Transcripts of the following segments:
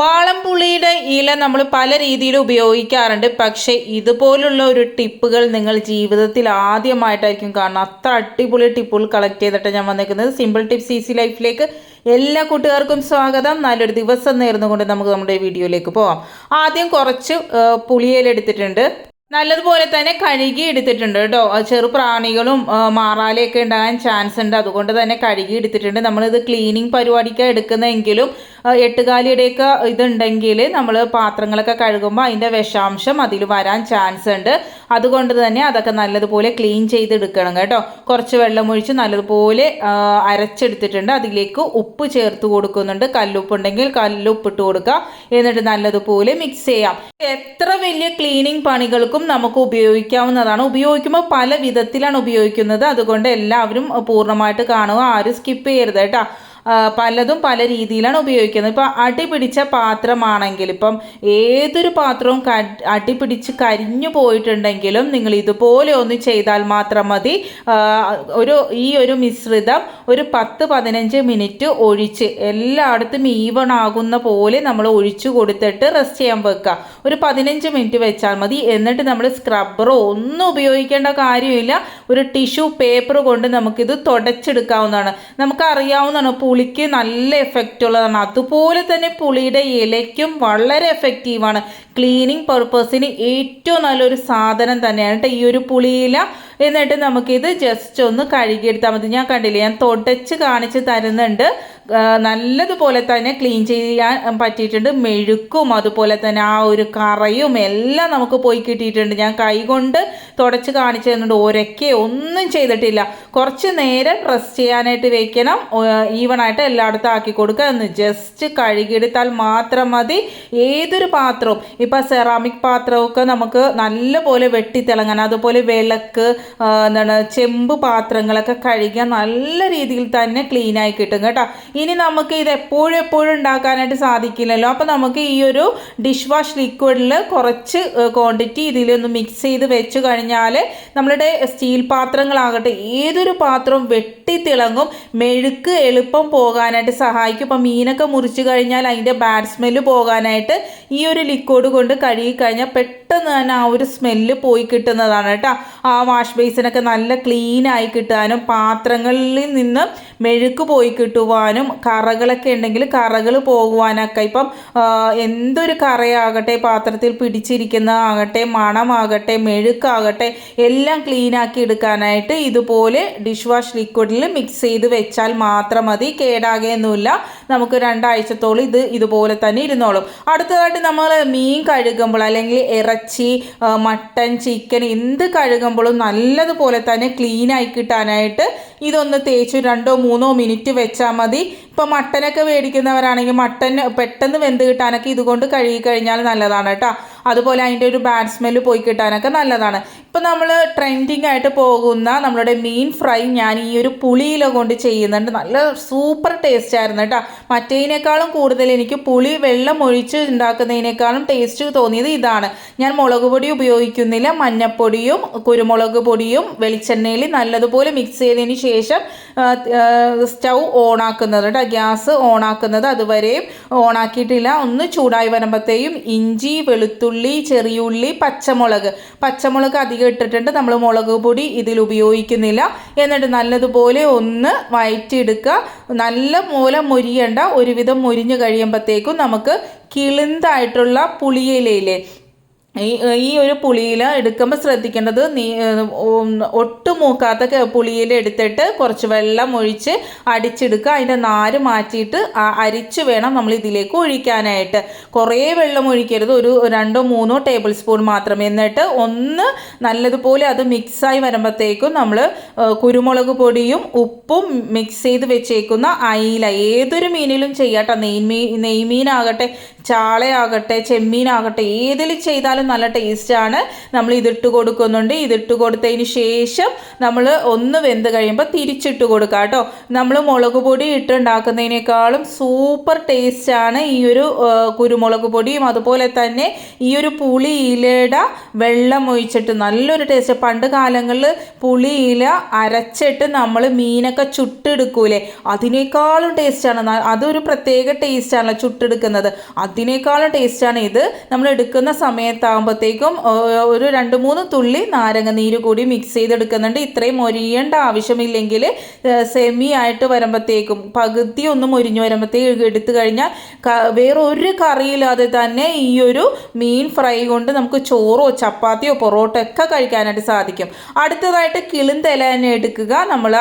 വാളംപുളിയുടെ ഇല നമ്മൾ പല രീതിയിൽ ഉപയോഗിക്കാറുണ്ട്. പക്ഷേ ഇതുപോലുള്ള ഒരു ടിപ്പുകൾ നിങ്ങൾ ജീവിതത്തിൽ ആദ്യമായിട്ടായിരിക്കും കാണുന്നത്. അത്ര അടിപൊളി ടിപ്പുകൾ കളക്ട് ചെയ്തിട്ട് ഞാൻ വന്നിരിക്കുന്നത് സിമ്പിൾ ടിപ്സ് ഈസി ലൈഫിലേക്ക് എല്ലാ കൂട്ടുകാർക്കും സ്വാഗതം. നല്ലൊരു ദിവസം നേർന്നുകൊണ്ട് നമുക്ക് നമ്മുടെ വീഡിയോയിലേക്ക് പോവാം. ആദ്യം കുറച്ച് പുളിയില എടുത്തിട്ടുണ്ട്. നല്ലതുപോലെ തന്നെ കഴുകി എടുത്തിട്ടുണ്ട് കേട്ടോ. ചെറു പ്രാണികളും മാറാലയൊക്കെ ഉണ്ടാകാൻ ചാൻസ് ഉണ്ട്. അതുകൊണ്ട് തന്നെ കഴുകി എടുത്തിട്ടുണ്ട്. നമ്മളിത് ക്ലീനിങ് പരിപാടിക്ക് എടുക്കുന്നതെങ്കിലും എട്ടുകാലിയുടെയൊക്കെ ഇതുണ്ടെങ്കിൽ നമ്മൾ പാത്രങ്ങളൊക്കെ കഴുകുമ്പോൾ അതിന്റെ വിഷാംശം അതിൽ വരാൻ ചാൻസ് ഉണ്ട്. അതുകൊണ്ട് തന്നെ അതൊക്കെ നല്ലതുപോലെ ക്ലീൻ ചെയ്തെടുക്കണം കേട്ടോ. കുറച്ച് വെള്ളം ഒഴിച്ച് നല്ലതുപോലെ അരച്ചെടുത്തിട്ടുണ്ട്. അതിലേക്ക് ഉപ്പ് ചേർത്ത് കൊടുക്കുന്നുണ്ട്. കല്ലുപ്പ് ഇട്ട് കൊടുക്കുക. എന്നിട്ട് നല്ലതുപോലെ മിക്സ് ചെയ്യാം. എത്ര വലിയ ക്ലീനിങ് പണികൾക്കും നമുക്ക് ഉപയോഗിക്കാവുന്നതാണ്. ഉപയോഗിക്കുമ്പോൾ പല വിധത്തിലാണ് ഉപയോഗിക്കുന്നത്. അതുകൊണ്ട് എല്ലാവരും പൂർണമായിട്ട് കാണുക. ആരും സ്കിപ്പ് ചെയ്യരുത് കേട്ടോ. പലതും പല രീതിയിലാണ് ഉപയോഗിക്കുന്നത്. ഇപ്പോൾ അടിപിടിച്ച പാത്രമാണെങ്കിൽ ഇപ്പം ഏതൊരു പാത്രവും അടി കരിഞ്ഞു പോയിട്ടുണ്ടെങ്കിലും നിങ്ങൾ ഇതുപോലെ ഒന്ന് ചെയ്താൽ മാത്രം മതി. ഒരു ഈ ഒരു മിശ്രിതം ഒരു പത്ത് പതിനഞ്ച് മിനിറ്റ് ഒഴിച്ച് എല്ലായിടത്തും ഈവൺ ആകുന്ന പോലെ നമ്മൾ ഒഴിച്ചു കൊടുത്തിട്ട് റെസ്റ്റ് ചെയ്യാൻ വെക്കുക. ഒരു പതിനഞ്ച് മിനിറ്റ് വെച്ചാൽ മതി. എന്നിട്ട് നമ്മൾ സ്ക്രബ്ബറോ ഒന്നും ഉപയോഗിക്കേണ്ട കാര്യമില്ല. ഒരു ടിഷ്യൂ പേപ്പർ കൊണ്ട് നമുക്കിത് തുടച്ചെടുക്കാവുന്നതാണ്. നമുക്കറിയാവുന്നതാണ് പുളിക്ക് നല്ല എഫക്റ്റ് ഉള്ളതാണ്. അതുപോലെ തന്നെ പുളിയുടെ ഇലയ്ക്കും വളരെ എഫക്റ്റീവാണ് ക്ലീനിങ് പർപ്പസിന് ഏറ്റവും നല്ലൊരു സാധനം തന്നെയാണ് കേട്ടോ ഈ ഒരു പുളിയില. എന്നിട്ട് നമുക്കിത് ജസ്റ്റ് ഒന്ന് കഴുകിയെടുത്താൽ മതി. ഞാൻ കണ്ടില്ലേ ഞാൻ തുടച്ച് കാണിച്ച് തരുന്നുണ്ട്. നല്ലതുപോലെ തന്നെ ക്ലീൻ ചെയ്യാൻ പറ്റിയിട്ടുണ്ട്. മെഴുക്കും അതുപോലെ തന്നെ ആ ഒരു കറയും എല്ലാം നമുക്ക് പോയി കിട്ടിയിട്ടുണ്ട്. ഞാൻ കൈകൊണ്ട് തുടച്ച് കാണിച്ചു തന്നിട്ട് ഒരക്കെ ഒന്നും ചെയ്തിട്ടില്ല. കുറച്ച് നേരം പ്രസ് ചെയ്യാനായിട്ട് വെക്കണം. ഈവണായിട്ട് എല്ലായിടത്തും ആക്കി കൊടുക്കുക എന്ന്. ജസ്റ്റ് കഴുകിയെടുത്താൽ മാത്രം മതി. ഏതൊരു പാത്രവും. ഇപ്പം സെറാമിക് പാത്രമൊക്കെ നമുക്ക് നല്ലപോലെ വെട്ടിത്തിളങ്ങാൻ അതുപോലെ വിളക്ക് എന്താണ് ചെമ്പ് പാത്രങ്ങളൊക്കെ കഴുകിയാൽ നല്ല രീതിയിൽ തന്നെ ക്ലീൻ ആയി കിട്ടും കേട്ടോ. ഇനി നമുക്ക് ഇത് എപ്പോഴും എപ്പോഴും ഉണ്ടാക്കാനായിട്ട് സാധിക്കില്ലല്ലോ. അപ്പോൾ നമുക്ക് ഈ ഒരു ഡിഷ് വാഷ് ലിക്വിഡിൽ കുറച്ച് ക്വാണ്ടിറ്റി ഇതിലൊന്ന് മിക്സ് ചെയ്ത് വെച്ച് കഴിഞ്ഞാൽ നമ്മളുടെ സ്റ്റീൽ പാത്രങ്ങളാകട്ടെ ഏതൊരു പാത്രവും വെട്ടിത്തിളങ്ങും മെഴുക്ക് എളുപ്പം പോകാനായിട്ട് സഹായിക്കും. ഇപ്പം മീനൊക്കെ മുറിച്ച് കഴിഞ്ഞാൽ അതിന്റെ ബാഡ് സ്മെല്ല് പോകാനായിട്ട് ഈ ഒരു ലിക്വിഡ് കൊണ്ട് കഴുകി കഴിഞ്ഞാൽ പെട്ടെന്ന് തന്നെ ആ ഒരു സ്മെല്ല് പോയി കിട്ടുന്നതാണ് കേട്ടോ. ആ വാഷ് ബേസിനൊക്കെ നല്ല ക്ലീൻ ആയി കിട്ടാനും പാത്രങ്ങളിൽ നിന്ന് മെഴുക്ക് പോയി കിട്ടുവാനും കറകളൊക്കെ ഉണ്ടെങ്കിൽ കറകൾ പോകുവാനൊക്കെ ഇപ്പം എന്തൊരു കറയാകട്ടെ പാത്രത്തിൽ പിടിച്ചിരിക്കുന്ന ആകട്ടെ മണമാകട്ടെ മെഴുക്കാകട്ടെ എല്ലാം ക്ലീൻ ആക്കി എടുക്കാനായിട്ട് ഇതുപോലെ ഡിഷ് വാഷ് ലിക്വിഡിൽ മിക്സ് ചെയ്ത് വെച്ചാൽ മാത്രം മതി. കേടാകുകയൊന്നുമില്ല നമുക്ക് രണ്ടാഴ്ചത്തോളം ഇത് ഇതുപോലെ തന്നെ ഇരുന്നോളും. അടുത്തതായിട്ട് നമ്മൾ മീൻ കഴുകുമ്പോൾ അല്ലെങ്കിൽ ഇറച്ചി മട്ടൻ ചിക്കൻ എന്ത് കഴുകുമ്പോഴും നല്ലതുപോലെ തന്നെ ക്ലീൻ ആയി കിട്ടാനായിട്ട് ഇതൊന്ന് തേച്ച് രണ്ടോ മൂന്നോ മിനിറ്റ് വെച്ചാൽ മതി. ഇപ്പം മട്ടനൊക്കെ മേടിക്കുന്നവരാണെങ്കിൽ മട്ടൻ പെട്ടെന്ന് വെന്ത് കിട്ടാനൊക്കെ ഇതുകൊണ്ട് കഴുകി കഴിഞ്ഞാൽ നല്ലതാണ് കേട്ടോ. അതുപോലെ അതിന്റെ ഒരു ബാഡ് സ്മെല്ല് പോയി കിട്ടാനൊക്കെ നല്ലതാണ്. ഇപ്പം നമ്മൾ ട്രെൻഡിങ് ആയിട്ട് പോകുന്ന നമ്മളുടെ മീൻ ഫ്രൈ ഞാൻ ഈ ഒരു പുളിയില കൊണ്ട് ചെയ്യുന്നുണ്ട്. നല്ല സൂപ്പർ ടേസ്റ്റ് ആയിരുന്നു കേട്ടോ. മറ്റേതിനേക്കാളും കൂടുതൽ എനിക്ക് പുളി വെള്ളം ഒഴിച്ച് ഉണ്ടാക്കുന്നതിനേക്കാളും ടേസ്റ്റ് തോന്നിയത് ഇതാണ്. ഞാൻ മുളക് പൊടി ഉപയോഗിക്കുന്നില്ല. മഞ്ഞപ്പൊടിയും കുരുമുളക് പൊടിയും വെളിച്ചെണ്ണയിൽ നല്ലതുപോലെ മിക്സ് ചെയ്തതിന് ശേഷം സ്റ്റൗ ഓണാക്കുന്നത് കേട്ടോ. ഗ്യാസ് ഓണാക്കുന്നത് അതുവരെയും ഓണാക്കിയിട്ടില്ല. ഒന്ന് ചൂടായി വരുമ്പോഴത്തേയും ഇഞ്ചി വെളുത്തുള്ളി ചെറിയുള്ളി പച്ചമുളക്. പച്ചമുളക് അധികം ഇട്ടിട്ടുണ്ട്. നമ്മൾ മുളക് പൊടി ഇതിൽ ഉപയോഗിക്കുന്നില്ല. എന്നിട്ട് നല്ലതുപോലെ ഒന്ന് വയറ്റിയെടുക്കുക. നല്ല മൂല മൊരിയണ്ട. ഒരുവിധം മൊരിഞ്ഞ് കഴിയുമ്പോഴത്തേക്കും നമുക്ക് കിളിന്തായിട്ടുള്ള പുളിയിലയിലെ ഈ ഈ ഒരു പുളിയില എടുക്കുമ്പോൾ ശ്രദ്ധിക്കേണ്ടത് നീ ഒട്ടും മൂക്കാത്ത പുളിയില എടുത്തിട്ട് കുറച്ച് വെള്ളം ഒഴിച്ച് അടിച്ചെടുക്കുക. അതിന്റെ നാര് മാറ്റിയിട്ട് അരിച്ച് വേണം നമ്മൾ ഇതിലേക്ക് ഒഴിക്കാനായിട്ട്. കുറേ വെള്ളം ഒഴിക്കരുത്. ഒരു രണ്ടോ മൂന്നോ ടേബിൾ സ്പൂൺ മാത്രം എന്നിട്ട് ഒന്ന് നല്ലതുപോലെ അത് മിക്സായി വരുമ്പോഴത്തേക്കും നമ്മൾ കുരുമുളക് പൊടിയും ഉപ്പും മിക്സ് ചെയ്ത് വെച്ചേക്കുന്ന അയില. ഏതൊരു മീനിലും ചെയ്യാട്ടോ നെയ്മീൻ നെയ്മീനാകട്ടെ ചാളയാകട്ടെ ചെമ്മീനാകട്ടെ ഏതിൽ ചെയ്താലും എന്തായാലും നല്ല ടേസ്റ്റാണ് നമ്മൾ ഇതിട്ട് കൊടുക്കുന്നുണ്ട്. ഇതിട്ട് കൊടുത്തതിന് ശേഷം നമ്മൾ ഒന്ന് വെന്ത് കഴിയുമ്പോൾ തിരിച്ചിട്ട് കൊടുക്കുക കേട്ടോ. നമ്മൾ മുളക് പൊടി ഇട്ടുണ്ടാക്കുന്നതിനേക്കാളും സൂപ്പർ ടേസ്റ്റാണ് ഈ ഒരു കുരുമുളക് പൊടിയും. അതുപോലെ തന്നെ ഈ ഒരു പുളി ഇലയുടെ വെള്ളം ഒഴിച്ചിട്ട് നല്ലൊരു ടേസ്റ്റ് പണ്ട് കാലങ്ങളിൽ പുളി ഇല അരച്ചിട്ട് നമ്മൾ മീനൊക്കെ ചുട്ടെടുക്കൂലേ? അതിനേക്കാളും ടേസ്റ്റാണ് അതൊരു പ്രത്യേക ടേസ്റ്റാണല്ലോ ചുട്ടെടുക്കുന്നത്. അതിനേക്കാളും ടേസ്റ്റാണ് ഇത്. നമ്മൾ എടുക്കുന്ന സമയത്താകുമ്പോഴത്തേക്കും ഒരു രണ്ട് മൂന്ന് തുള്ളി നാരങ്ങ നീര് കൂടി മിക്സ് ചെയ്തെടുക്കുന്നുണ്ട്. ഇത്രയും മൊരിയേണ്ട ആവശ്യമില്ലെങ്കിൽ സെമി ആയിട്ട് വരുമ്പോഴത്തേക്കും പകുതി ഒന്ന് മൊരിഞ്ഞ് വരുമ്പോഴത്തേക്കും എടുത്തു കഴിഞ്ഞാൽ വേറൊരു കറിയില്ലാതെ തന്നെ ഈ ഒരു മീൻ ഫ്രൈ കൊണ്ട് നമുക്ക് ചോറോ ചപ്പാത്തിയോ പൊറോട്ടോ ഒക്കെ കഴിക്കാനായിട്ട് സാധിക്കും. അടുത്തതായിട്ട് കിളിന്തല തന്നെ എടുക്കുക. നമ്മൾ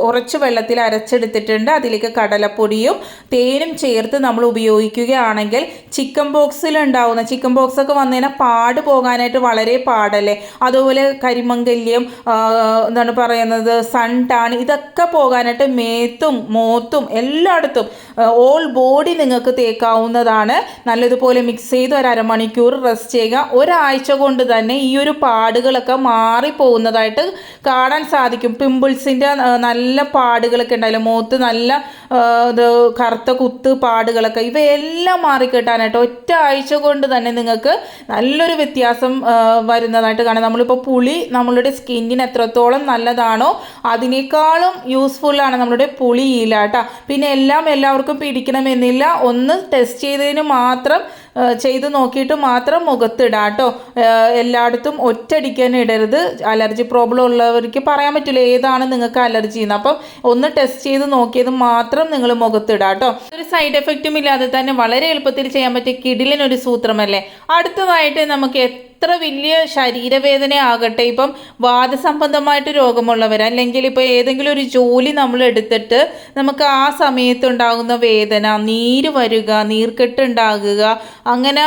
കുറച്ച് വെള്ളത്തിൽ അരച്ചെടുത്തിട്ടുണ്ട്. അതിലേക്ക് കടലപ്പൊടിയും തേനും ചേർത്ത് നമ്മൾ ഉപയോഗിക്കുകയാണെങ്കിൽ ചിക്കൻ ബോക്സിൽ ഉണ്ടാവുന്ന ചിക്കൻ ബോക്സ് ഒക്കെ വന്നതിനാൽ പാട് പോകാനായിട്ട് വളരെ പാടല്ലേ? അതുപോലെ കരിമങ്കല്യം എന്താണ് പറയുന്നത് സൺ ടാൺ ഇതൊക്കെ പോകാനായിട്ട് മേത്തും മോത്തും എല്ലായിടത്തും ഓൾ ബോഡി നിങ്ങൾക്ക് തേക്കാവുന്നതാണ്. നല്ലതുപോലെ മിക്സ് ചെയ്ത് ഒരു അരമണിക്കൂർ റെസ്റ്റ് ചെയ്യുക. ഒരാഴ്ച കൊണ്ട് തന്നെ ഈ ഒരു പാടുകളൊക്കെ മാറിപ്പോകുന്നതായിട്ട് കാണാൻ സാധിക്കും. പിമ്പിൾസിന്റെ നല്ല പാടുകളൊക്കെ ഉണ്ടായാലും മുഖത്ത് നല്ല ഇത് കറുത്ത കുത്ത് പാടുകളൊക്കെ ഇവയെല്ലാം മാറിക്കിട്ടാനായിട്ട് ഒറ്റ ആഴ്ച കൊണ്ട് തന്നെ നിങ്ങൾക്ക് നല്ലൊരു വ്യത്യാസം വരുന്നതായിട്ട് കാണാം. നമ്മളിപ്പോൾ പുളി നമ്മളുടെ സ്കിന്നിന് എത്രത്തോളം നല്ലതാണോ അതിനേക്കാളും യൂസ്ഫുള്ളാണ് നമ്മളുടെ പുളിയില കേട്ടോ. പിന്നെ എല്ലാം എല്ലാവർക്കും പിടിക്കണമെന്നില്ല. ഒന്ന് ടെസ്റ്റ് ചെയ്തതിന് മാത്രം ചെയ്ത് നോക്കിയിട്ട് മാത്രം മുഖത്തിടാം കേട്ടോ. എല്ലായിടത്തും ഒറ്റടിക്കാൻ ഇടരുത്. അലർജി പ്രോബ്ലം ഉള്ളവർക്ക് പറയാൻ പറ്റില്ല ഏതാണ് നിങ്ങൾക്ക് അലർജി എന്ന്. അപ്പം ഒന്ന് ടെസ്റ്റ് ചെയ്ത് നോക്കിയത് മാത്രം നിങ്ങൾ മുഖത്തിടാം കേട്ടോ. ഒരു സൈഡ് എഫക്റ്റും ഇല്ലാതെ തന്നെ വളരെ എളുപ്പത്തിൽ ചെയ്യാൻ പറ്റിയ കിടിലിനൊരു സൂത്രമല്ലേ? അടുത്തതായിട്ട് നമുക്ക് എത്ര വലിയ ശരീരവേദന ആകട്ടെ ഇപ്പം വാദസംബന്ധമായിട്ട് രോഗമുള്ളവർ അല്ലെങ്കിൽ ഇപ്പോൾ ഏതെങ്കിലും ഒരു ജോലി നമ്മൾ എടുത്തിട്ട് നമുക്ക് ആ സമയത്തുണ്ടാകുന്ന വേദന നീര് വരിക നീർക്കെട്ടുണ്ടാകുക അങ്ങനെ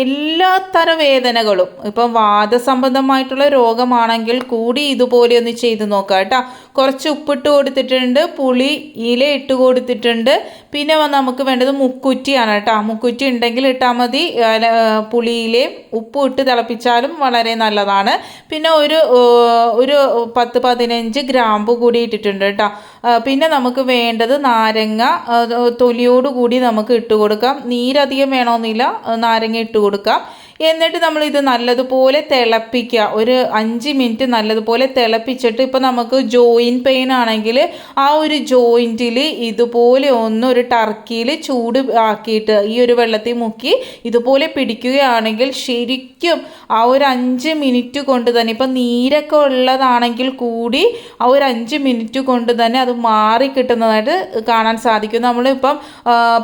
എല്ലാ തര വേദനകളും ഇപ്പം വാദസംബന്ധമായിട്ടുള്ള രോഗമാണെങ്കിൽ കൂടി ഇതുപോലെ ഒന്ന് ചെയ്ത് നോക്കുക കേട്ടോ. കുറച്ച് ഉപ്പിട്ട് കൊടുത്തിട്ടുണ്ട് പുളി ഇല ഇട്ട് കൊടുത്തിട്ടുണ്ട് പിന്നെ നമുക്ക് വേണ്ടത് മുക്കുറ്റിയാണ് കേട്ടോ. മുക്കുറ്റി ഉണ്ടെങ്കിൽ ഇട്ടാൽ മതി പുളിയിലയും ഉപ്പും ഇട്ട് തിളപ്പിച്ചാലും വളരെ നല്ലതാണ്. പിന്നെ ഒരു ഒരു പത്ത് പതിനഞ്ച് ഗ്രാമ്പ് കൂടി ഇട്ടിട്ടുണ്ട് കേട്ടോ. പിന്നെ നമുക്ക് വേണ്ടത് നാരങ്ങ തൊലിയോട് കൂടി നമുക്ക് ഇട്ട് കൊടുക്കാം. നീരധികം വേണമെന്നില്ല നാരങ്ങ ഇട്ട് കൊടുക്കാം. എന്നിട്ട് നമ്മൾ ഇത് നല്ലതുപോലെ തിളപ്പിക്കുക. ഒരു അഞ്ച് മിനിറ്റ് നല്ലതുപോലെ തിളപ്പിച്ചിട്ട് ഇപ്പോൾ നമുക്ക് ജോയിൻ പെയിൻ ആണെങ്കിൽ ആ ഒരു ജോയിന്റിൽ ഇതുപോലെ ഒന്ന് ഒരു ടർക്കിയിൽ ചൂട് ആക്കിയിട്ട് ഈ ഒരു വെള്ളത്തിൽ മുക്കി ഇതുപോലെ പിടിക്കുകയാണെങ്കിൽ ശരിക്കും ആ ഒരു അഞ്ച് മിനിറ്റ് കൊണ്ട് തന്നെ ഇപ്പം നീരൊക്കെ ഉള്ളതാണെങ്കിൽ കൂടി ആ ഒരു അഞ്ച് മിനിറ്റ് കൊണ്ട് തന്നെ അത് മാറി കിട്ടുന്നതായിട്ട് കാണാൻ സാധിക്കും. നമ്മളിപ്പം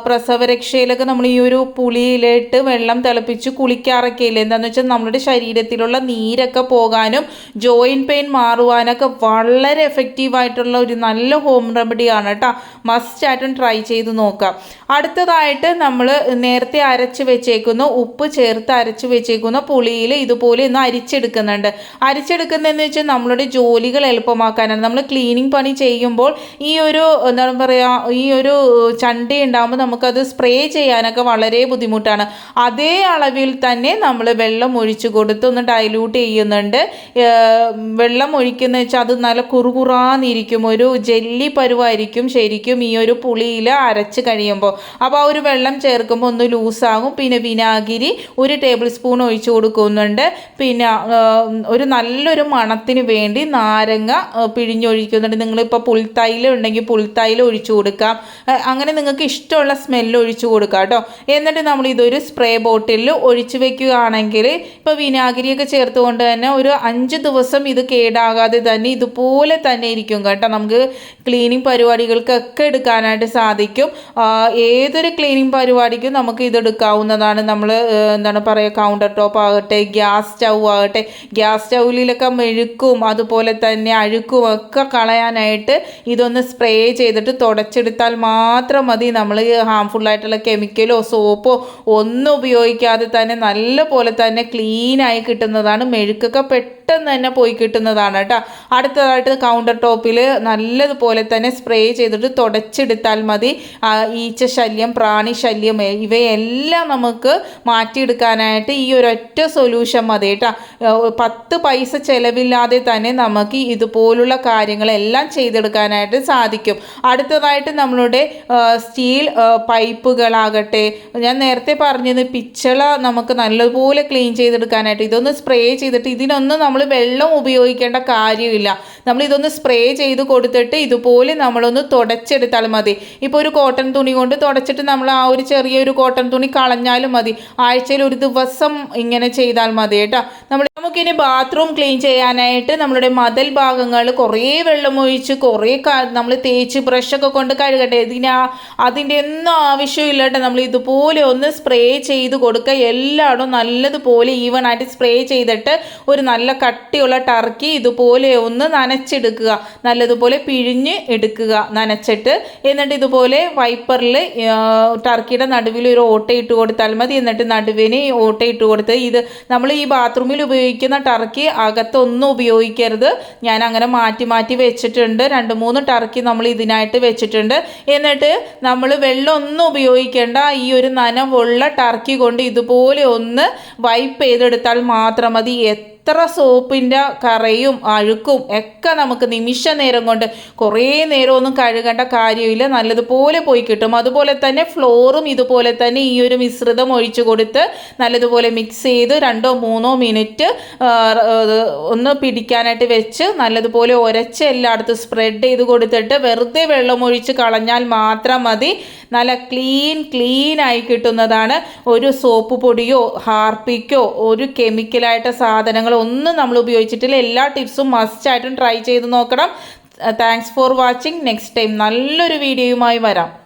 പ്രസവരക്ഷയിലൊക്കെ നമ്മൾ ഈ ഒരു പുളിയിലിട്ട് വെള്ളം തിളപ്പിച്ച് കുളിക്കാൻ ചെയ്യാറൊക്കെ ഇല്ല എന്താണെന്ന് വെച്ചാൽ നമ്മുടെ ശരീരത്തിലുള്ള നീരൊക്കെ പോകാനും ജോയിന്റ് പെയിൻ മാറുവാനൊക്കെ വളരെ എഫക്റ്റീവായിട്ടുള്ള ഒരു നല്ല ഹോം റെമഡിയാണ് കേട്ടോ മസ്റ്റ് ആയിട്ടും ട്രൈ ചെയ്ത് നോക്കാം. അടുത്തതായിട്ട് നമ്മൾ നേരത്തെ അരച്ച് വെച്ചേക്കുന്ന ഉപ്പ് ചേർത്ത് അരച്ച് വെച്ചേക്കുന്ന പുളിയിൽ ഇതുപോലെ ഒന്ന് അരിച്ചെടുക്കുന്നുണ്ട്. അരിച്ചെടുക്കുന്നതെന്ന് വെച്ചാൽ നമ്മളുടെ ജോലികൾ എളുപ്പമാക്കാനാണ്. നമ്മൾ ക്ലീനിങ് പണി ചെയ്യുമ്പോൾ ഈ ഒരു എന്താണ് പറയുക ഈ ഒരു ചണ്ടി ഉണ്ടാകുമ്പോൾ നമുക്കത് സ്പ്രേ ചെയ്യാനൊക്കെ വളരെ ബുദ്ധിമുട്ടാണ്. അതേ അളവിൽ തന്നെ തന്നെ നമ്മൾ വെള്ളം ഒഴിച്ച് കൊടുത്ത് ഒന്ന് ഡൈല്യൂട്ട് ചെയ്യുന്നുണ്ട്. വെള്ളം ഒഴിക്കുന്ന വെച്ചാൽ അത് നല്ല കുറുകുറാന്നിരിക്കും. ഒരു ജെല്ലി പരുവായിരിക്കും ശരിക്കും ഈ ഒരു പുളിയിൽ അരച്ച് കഴിയുമ്പോൾ. അപ്പോൾ ആ ഒരു വെള്ളം ചേർക്കുമ്പോൾ ഒന്ന് ലൂസാകും. പിന്നെ വിനാഗിരി ഒരു ടേബിൾ സ്പൂൺ ഒഴിച്ച് കൊടുക്കുന്നുണ്ട്. പിന്നെ ഒരു നല്ലൊരു മണത്തിന് വേണ്ടി നാരങ്ങ പിഴിഞ്ഞൊഴിക്കുന്നുണ്ട്. നിങ്ങളിപ്പോൾ പുൽത്തൈല ഉണ്ടെങ്കിൽ പുൽത്തൈല ഒഴിച്ചു കൊടുക്കാം. അങ്ങനെ നിങ്ങൾക്ക് ഇഷ്ടമുള്ള സ്മെല്ല് ഒഴിച്ചു കൊടുക്കാം കേട്ടോ. എന്നിട്ട് നമ്മൾ ഇതൊരു സ്പ്രേ ബോട്ടിലിൽ ഒഴിച്ച് വെക്കും വയ്ക്കുകയാണെങ്കിൽ ഇപ്പോൾ വിനാഗിരിയൊക്കെ ചേർത്തുകൊണ്ട് തന്നെ ഒരു അഞ്ച് ദിവസം ഇത് കേടാകാതെ തന്നെ ഇതുപോലെ തന്നെ ഇരിക്കും കേട്ടോ. നമുക്ക് ക്ലീനിങ് പരിപാടികൾക്കൊക്കെ എടുക്കാനായിട്ട് സാധിക്കും. ഏതൊരു ക്ലീനിങ് പരിപാടിക്കും നമുക്ക് ഇത് എടുക്കാവുന്നതാണ്. നമ്മൾ എന്താണ് പറയുക കൗണ്ടർ ടോപ്പ് ആകട്ടെ ഗ്യാസ് സ്റ്റൗ ആകട്ടെ ഗ്യാസ് സ്റ്റൗവിലൊക്കെ മെഴുക്കും അതുപോലെ തന്നെ അഴുക്കും ഒക്കെ കളയാനായിട്ട് ഇതൊന്ന് സ്പ്രേ ചെയ്തിട്ട് തുടച്ചെടുത്താൽ മാത്രം മതി. നമ്മൾ ഹാംഫുള്ളായിട്ടുള്ള കെമിക്കലോ സോപ്പോ ഒന്നും ഉപയോഗിക്കാതെ തന്നെ നല്ല പോലെ തന്നെ ക്ലീനായി കിട്ടുന്നതാണ്. മെഴുക്കൊക്കെ പെട്ടെന്ന് തന്നെ പോയി കിട്ടുന്നതാണ് കേട്ടോ. അടുത്തതായിട്ട് കൗണ്ടർ ടോപ്പിൽ നല്ലതുപോലെ തന്നെ സ്പ്രേ ചെയ്തിട്ട് തുടച്ചെടുത്താൽ മതി. ഈച്ച ശല്യം പ്രാണി ശല്യം ഇവയെല്ലാം നമുക്ക് മാറ്റിയെടുക്കാനായിട്ട് ഈ ഒരൊറ്റ സൊല്യൂഷൻ മതി കേട്ടോ. പത്ത് പൈസ ചിലവില്ലാതെ തന്നെ നമുക്ക് ഇതുപോലുള്ള കാര്യങ്ങളെല്ലാം ചെയ്തെടുക്കാനായിട്ട് സാധിക്കും. അടുത്തതായിട്ട് നമ്മളുടെ സ്റ്റീൽ പൈപ്പുകളാകട്ടെ. ഞാൻ നേരത്തെ പറഞ്ഞത് പിച്ചള നമുക്ക് നല്ലതുപോലെ ക്ലീൻ ചെയ്തെടുക്കാനായിട്ട്. ഇതൊന്ന് സ്പ്രേ ചെയ്തിട്ട് ഇതിനൊന്നും നമ്മൾ വെള്ളം ഉപയോഗിക്കേണ്ട കാര്യമില്ല. നമ്മൾ ഇതൊന്ന് സ്പ്രേ ചെയ്ത് കൊടുത്തിട്ട് ഇതുപോലെ നമ്മളൊന്ന് തുടച്ചെടുത്താൽ മതി. ഇപ്പോൾ ഒരു കോട്ടൺ തുണി കൊണ്ട് തുടച്ചിട്ട് നമ്മൾ ആ ഒരു ചെറിയൊരു കോട്ടൺ തുണി കളഞ്ഞാലും മതി. ആഴ്ചയിൽ ഒരു ദിവസം ഇങ്ങനെ ചെയ്താൽ മതി കേട്ടോ. നമ്മൾ നമുക്കിനി ബാത്റൂം ക്ലീൻ ചെയ്യാനായിട്ട് നമ്മുടെ മതൽ ഭാഗങ്ങൾ കുറേ വെള്ളം ഒഴിച്ച് കുറേ നമ്മൾ തേച്ച് ബ്രഷൊക്കെ കൊണ്ട് കഴുകട്ടെ. ഇതിന് അതിന്റെ ഒന്നും ആവശ്യമില്ല കേട്ടോ. നമ്മൾ ഇതുപോലെ ഒന്ന് സ്പ്രേ ചെയ്ത് കൊടുക്കുക. എല്ലായിടും നല്ലതുപോലെ ഈവൺ ആയിട്ട് സ്പ്രേ ചെയ്തിട്ട് ഒരു നല്ല കട്ടിയുള്ള ടർക്കി ഇതുപോലെ ഒന്ന് നനച്ചെടുക്കുക. നല്ലതുപോലെ പിഴിഞ്ഞ് എടുക്കുക. നനച്ചിട്ട് എന്നിട്ട് ഇതുപോലെ വൈപ്പറിൽ ടർക്കിയുടെ നടുവിൽ ഒരു ഓട്ട ഇട്ട് കൊടുത്താൽ മതി. എന്നിട്ട് നടുവിന് ഓട്ട ഇട്ട് കൊടുത്ത് ഇത് നമ്മൾ ഈ ബാത്റൂമിൽ ഉപയോഗിക്കുന്ന ടർക്കി അകത്തൊന്നും ഉപയോഗിക്കരുത്. ഞാൻ അങ്ങനെ മാറ്റി മാറ്റി വെച്ചിട്ടുണ്ട്. രണ്ട് മൂന്ന് ടർക്കി നമ്മൾ ഇതിനായിട്ട് വെച്ചിട്ടുണ്ട്. എന്നിട്ട് നമ്മൾ വെള്ളം ഒന്നും ഉപയോഗിക്കേണ്ട. ഈ ഒരു നനവുള്ള ടർക്കി കൊണ്ട് ഇതുപോലെ ഒന്ന് വൈപ്പ് ചെയ്തെടുത്താൽ മാത്രം മതി എത്ര സോപ്പിന്റെ കറയും അഴുക്കും ഒക്കെ നമുക്ക് നിമിഷ നേരം കൊണ്ട് കുറേ നേരമൊന്നും കഴുകേണ്ട കാര്യമില്ല. നല്ലതുപോലെ പോയി കിട്ടും. അതുപോലെ തന്നെ ഫ്ലോറും ഇതുപോലെ തന്നെ ഈ ഒരു മിശ്രിതം ഒഴിച്ചു കൊടുത്ത് നല്ലതുപോലെ മിക്സ് ചെയ്ത് രണ്ടോ മൂന്നോ മിനിറ്റ് ഒന്ന് പിടിക്കാനായിട്ട് വെച്ച് നല്ലതുപോലെ ഉരച്ച് എല്ലായിടത്തും സ്പ്രെഡ് ചെയ്ത് കൊടുത്തിട്ട് വെറുതെ വെള്ളം ഒഴിച്ച് കളഞ്ഞാൽ മാത്രം മതി. നല്ല ക്ലീൻ ക്ലീൻ ആയി കിട്ടുന്നതാണ് ഒരു സോപ്പ് പൊടിയോ ഹാർപ്പിക്കോ ഒരു കെമിക്കലായിട്ട് സാധനങ്ങളോ ഒന്നും നമ്മൾ ഉപയോഗിച്ചിട്ടില്ല. എല്ലാ ടിപ്സും മസ്റ്റ് മസ്റ്റായിട്ടും ട്രൈ ചെയ്ത് നോക്കണം. Thanks for watching next time നല്ലൊരു വീഡിയോയുമായി വരാം.